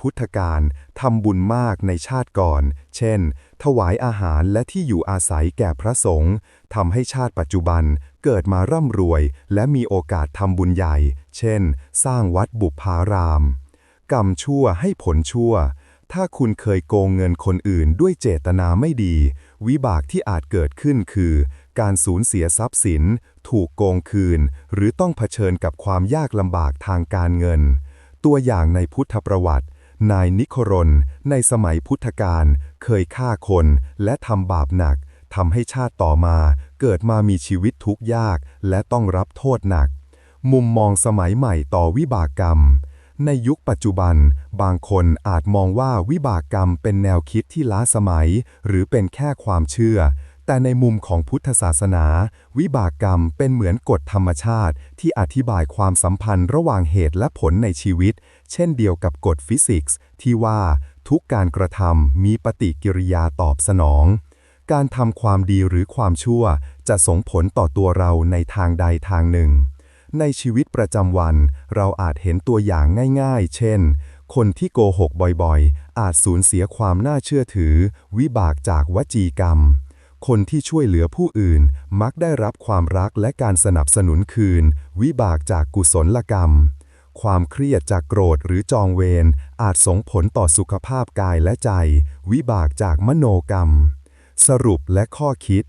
พุทธการทำบุญมากในชาติก่อน เช่น ถวายอาหารและที่อยู่อาศัยแก่พระสงฆ์ทำให้ชาติปัจจุบันเกิดมาร่ำรวย และมีโอกาสทำบุญใหญ่ เช่น สร้างวัดบุพาราม กรรมชั่วให้ผลชั่ว ถ้าคุณเคยโกงเงินคนอื่นด้วยเจตนาไม่ดี วิบากที่อาจเกิดขึ้นคือ การสูญเสียทรัพย์สิน ถูกโกงคืน หรือต้องเผชิญกับความยากลำบากทางการเงิน ตัวอย่างในพุทธประวัติ นายนิโครนในสมัยพุทธกาลเคยฆ่าคนและทำบาปหนักทำให้ชาติต่อมา เกิดมามีชีวิตทุกข์ยาก และต้องรับโทษหนัก มุมมองสมัยใหม่ต่อวิบากกรรม ในยุคปัจจุบัน บางคนอาจมองว่าวิบากกรรมเป็นแนวคิดที่ล้าสมัย หรือเป็นแค่ความเชื่อ แต่ในมุมของพุทธศาสนา วิบากกรรมเป็นเหมือนกฎธรรมชาติ ที่อธิบายความสัมพันธ์ระหว่างเหตุและผลในชีวิต เช่นเดียวกับกฎฟิสิกส์ ที่ว่าทุกการกระทำมีปฏิกิริยาตอบสนอง การทำความดีหรือความชั่ว จะส่งผลต่อตัวเราในทางใดทางหนึ่ง ในชีวิตประจำวัน เราอาจเห็นตัวอย่างง่ายๆ เช่น คนที่โกหกบ่อยๆ อาจสูญเสียความน่าเชื่อถือ วิบากจากวจีกรรม คนที่ช่วยเหลือผู้อื่นมักได้รับความรักและการสนับสนุนคืน วิบากจากกุศลกรรม ความเครียดจากโกรธหรือจองเวรอาจส่งผลต่อสุขภาพกายและใจ วิบากจากมโนกรรม สรุปและข้อคิด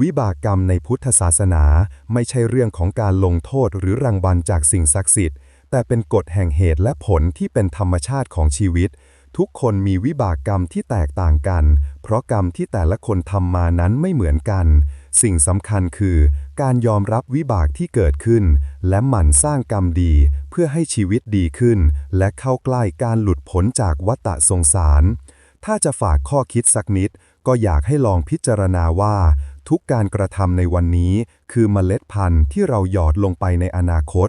วิบากกรรมในพุทธศาสนาไม่ใช่เรื่องของการลงโทษหรือรางวัลจากสิ่งศักดิ์สิทธิ์ แต่เป็นกฎแห่งเหตุและผลที่เป็นธรรมชาติของชีวิต ทุกคนมีวิบากกรรมที่แตกต่างกัน เพราะกรรมที่แต่ละคนทำมานั้นไม่เหมือนกัน สิ่งสำคัญคือ การยอมรับวิบากที่เกิดขึ้น และหมั่นสร้างกรรมดี เพื่อให้ชีวิตดีขึ้น และเข้าใกล้การหลุดพ้นจากวัฏสงสาร ถ้าจะฝากข้อคิดสักนิด ก็อยากให้ลองพิจารณาว่า ทุกการกระทำในวันนี้ คือเมล็ดพันธุ์ที่เราหยอดลงไปในอนาคต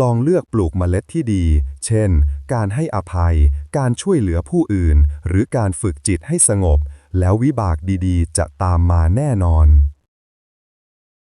ลองเลือกปลูกเมล็ดที่ดี เช่น การให้อภัย การช่วยเหลือผู้อื่น หรือการฝึกจิตให้สงบ แล้ววิบากดีๆ จะตามมาแน่นอน